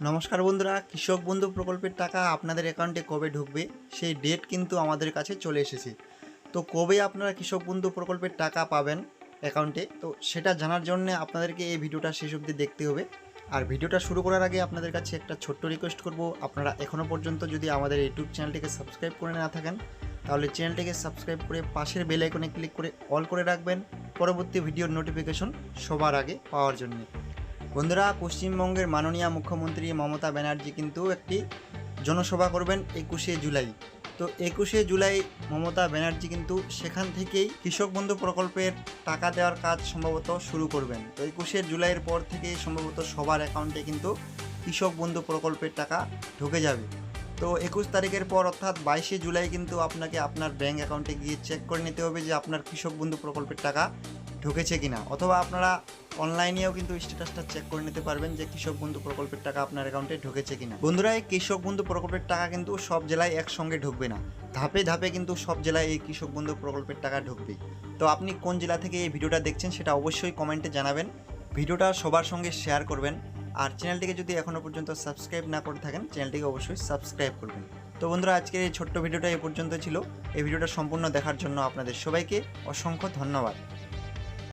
নমস্কার বন্ধুরা, কৃষক বন্ধু প্রকল্পের টাকা আপনাদের অ্যাকাউন্টে কবে ঢুকবে, সেই ডেট কিন্তু আমাদের কাছে চলে এসেছে। তো কবে আপনারা কৃষক বন্ধু প্রকল্পের টাকা পাবেন অ্যাকাউন্টে তো সেটা জানার জন্য আপনাদেরকে এই ভিডিওটা শেষ অবধি দেখতে হবে। আর ভিডিওটা শুরু করার আগে আপনাদের কাছে একটা ছোট্ট রিকোয়েস্ট করব, আপনারা এখনও পর্যন্ত যদি আমাদের ইউটিউব চ্যানেলটিকে সাবস্ক্রাইব করে না থাকেন, তাহলে চ্যানেলটিকে সাবস্ক্রাইব করে পাশের বেল আইকনে ক্লিক করে অল করে রাখবেন, পরবর্তী ভিডিওর নোটিফিকেশন সবার আগে পাওয়ার জন্য। বন্ধুরা, পশ্চিমবঙ্গের মাননীয় মুখ্যমন্ত্রী মমতা ব্যানার্জি কিন্তু একটি জনসভা করবেন একুশে জুলাই। তো একুশে জুলাই মমতা ব্যানার্জি কিন্তু সেখান থেকেই কৃষক বন্ধু প্রকল্পের টাকা দেওয়ার কাজ সম্ভবত শুরু করবেন। তো একুশে জুলাইয়ের পর থেকে সম্ভবত সবার অ্যাকাউন্টে কিন্তু কৃষক বন্ধু প্রকল্পের টাকা ঢুকে যাবে। তো একুশ তারিখের পর অর্থাৎ বাইশে জুলাই কিন্তু আপনাকে আপনার ব্যাঙ্ক অ্যাকাউন্টে গিয়ে চেক করে নিতে হবে যে আপনার কৃষক বন্ধু প্রকল্পের টাকা ঢুকেছে কিনা। অথবা আপনারা অনলাইনেও কিন্তু স্ট্যাটাসটা চেক করে নিতে পারবেন যে কৃষক বন্ধু প্রকল্পের টাকা আপনার অ্যাকাউন্টে ঢুকেছে কিনা। বন্ধুরা, এই কৃষক বন্ধু প্রকল্পের টাকা কিন্তু সব জেলায় একসঙ্গে ঢুকবে না। ধাপে ধাপে কিন্তু সব জেলায় এই কৃষক বন্ধু প্রকল্পের টাকা ঢুকবে। তো আপনি কোন জেলা থেকে এই ভিডিওটা দেখছেন সেটা অবশ্যই কমেন্টে জানাবেন। ভিডিওটা সবার সঙ্গে শেয়ার করবেন। আর চ্যানেলটিকে যদি এখনও পর্যন্ত সাবস্ক্রাইব না করে থাকেন, চ্যানেলটিকে অবশ্যই সাবস্ক্রাইব করবেন। তো বন্ধুরা, আজকের এই ছোট্ট ভিডিওটা এ পর্যন্ত ছিল। এই ভিডিওটা সম্পূর্ণ দেখার জন্য আপনাদের সবাইকে অসংখ্য ধন্যবাদ।